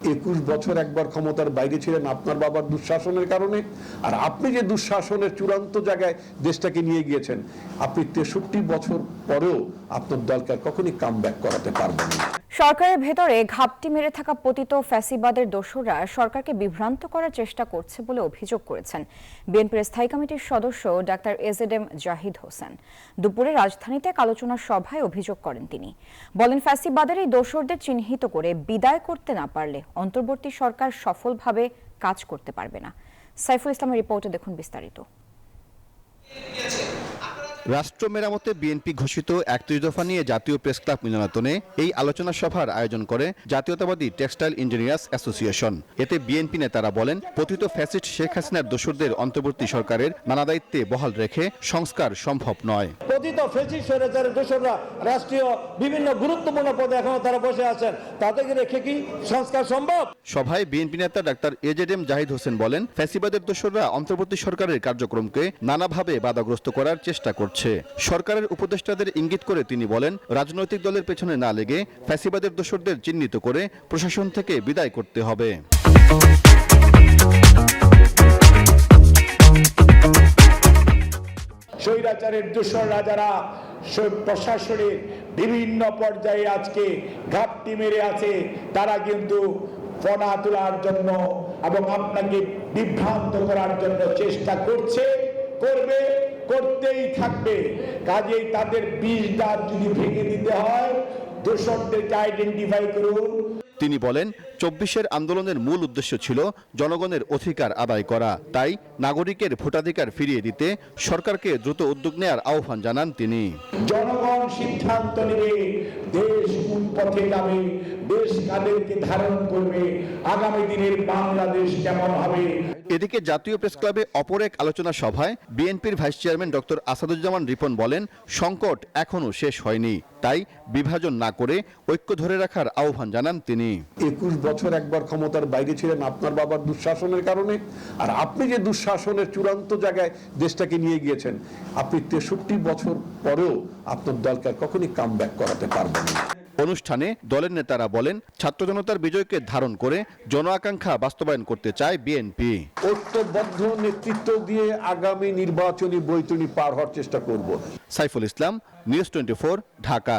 একুশ বছর একবার ক্ষমতার বাইরে ছিলেন আপনার বাবার দুঃশাসনের কারণে, আর আপনি যে দুঃশাসনের চূড়ান্ত জায়গায় দেশটাকে নিয়ে গিয়েছেন, আপনি তেষট্টি বছর পরেও আপনার দলকে কখনই কাম ব্যাক করাতে পারবেন না। সরকারের ভেতরে ঘাপটি মেরে থাকা পতিত ফ্যাসিবাদের দোসররা সরকারকে বিভ্রান্ত করার চেষ্টা করছে বলে অভিযোগ করেছেন বিএনপির স্থায়ী কমিটির সদস্য doctor A Z M Zahid Hossain. দুপুরে রাজধানীতে এক আলোচনা সভায় অভিযোগ করেন তিনি। বলেন, ফ্যাসিবাদের এই দোসরদের চিহ্নিত করে বিদায় করতে না পারলে অন্তর্বর্তী সরকার সফলভাবে কাজ করতে পারবে না। সাইফুল ইসলামের রিপোর্টে দেখুন বিস্তারিত। রাষ্ট্র মেরামতে বিএনপি ঘোষিত একত্রিশ দফা নিয়ে জাতীয় প্রেস ক্লাব মিলনায়তনে এই আলোচনা সভার আয়োজন করে জাতীয়তাবাদী টেক্সটাইল ইঞ্জিনিয়ার্স অ্যাসোসিয়েশন। এতে বিএনপি নেতারা বলেন পতিত ফ্যাসিস্ট শেখ হাসিনার দোসরদের অন্তর্বর্তী সরকারের নানা দায়িত্বে বহাল রেখে সংস্কার সম্ভব নয়। পতিত স্বৈরাচারের দোসররা রাষ্ট্রীয় বিভিন্ন গুরুত্বপূর্ণ পদে এখনও তারা বসে আছেন। তাদেরকে রেখে কি সংস্কার সম্ভব? সভায় বিএনপি নেতা doctor A Z M Zahid Hossain বলেন ফ্যাসিবাদের দোসররা অন্তর্বর্তী সরকারের কার্যক্রমকে নানাভাবে বাধাগ্রস্ত করার চেষ্টা করছে। সরকারের উপদেষ্টাদের ইঙ্গিত করে তিনি বলেন, রাজনৈতিক দলের পেছনে না লেগে ফ্যাসিবাদের দোসরদের চিহ্নিত করে প্রশাসন থেকে বিদায় করতে হবে। স্বৈরাচারের দূষণরা যারা স- প্রশাসনের বিভিন্ন পর্যায়ে আজকে ঘাপটি মেরে আছে। তারা কিন্তু ফনা তোলার জন্য এবং আপনাকে বিভ্রান্ত করার জন্য চেষ্টা করছে। করবে করতেই থাকবে। কাজেই তাদের বিষ দাঁত যদি ভেঙে দিতে হয় দূষণদেরকে আইডেন্টিফাই করুন। তিনি বলেন চব্বিশের আন্দোলনের মূল উদ্দেশ্য ছিল জনগণের অধিকার আদায় করা। তাই নাগরিকের ভোটাধিকার ফিরিয়ে দিতে সরকারকে দ্রুত উদ্যোগ নেয়ার আহ্বান জানান তিনি। জনগণ সিদ্ধান্ত নেবে দেশ কোন পথে যাবে দেশ কাদেরকে ধারণ করবে। আগামী দিনের বাংলাদেশ কেমন হবে? এদিকে জাতীয় প্রেস ক্লাবে অপর এক আলোচনা সভায় বিএনপির vice chairman doctor Asaduzzaman Ripon বলেন সংকট এখনও শেষ হয়নি। তাই বিভাজন না করে ঐক্য ধরে রাখার আহ্বান জানান তিনি। একুশ বছর একবার ক্ষমতার বাইরে ছিলেন আপনার বাবার দুঃশাসনের কারণে। আর আপনি যে দুঃশাসনের চূড়ান্ত জায়গায় দেশটাকে নিয়ে গিয়েছেন আপনি তেষট্টি বছর পরেও আপনার দলকে কখনই কাম ব্যাক করাতে পারবেন না। অনুষ্ঠানে দলের নেতারা বলেন ছাত্র জনতার বিজয়কে ধারণ করে জন আকাঙ্ক্ষা বাস্তবায়ন করতে চায় বিএনপি। ঐক্যবদ্ধ নেতৃত্ব দিয়ে আগামী নির্বাচনী বৈতরণী পার হওয়ার চেষ্টা করব। Saiful Islam news twenty Dhaka.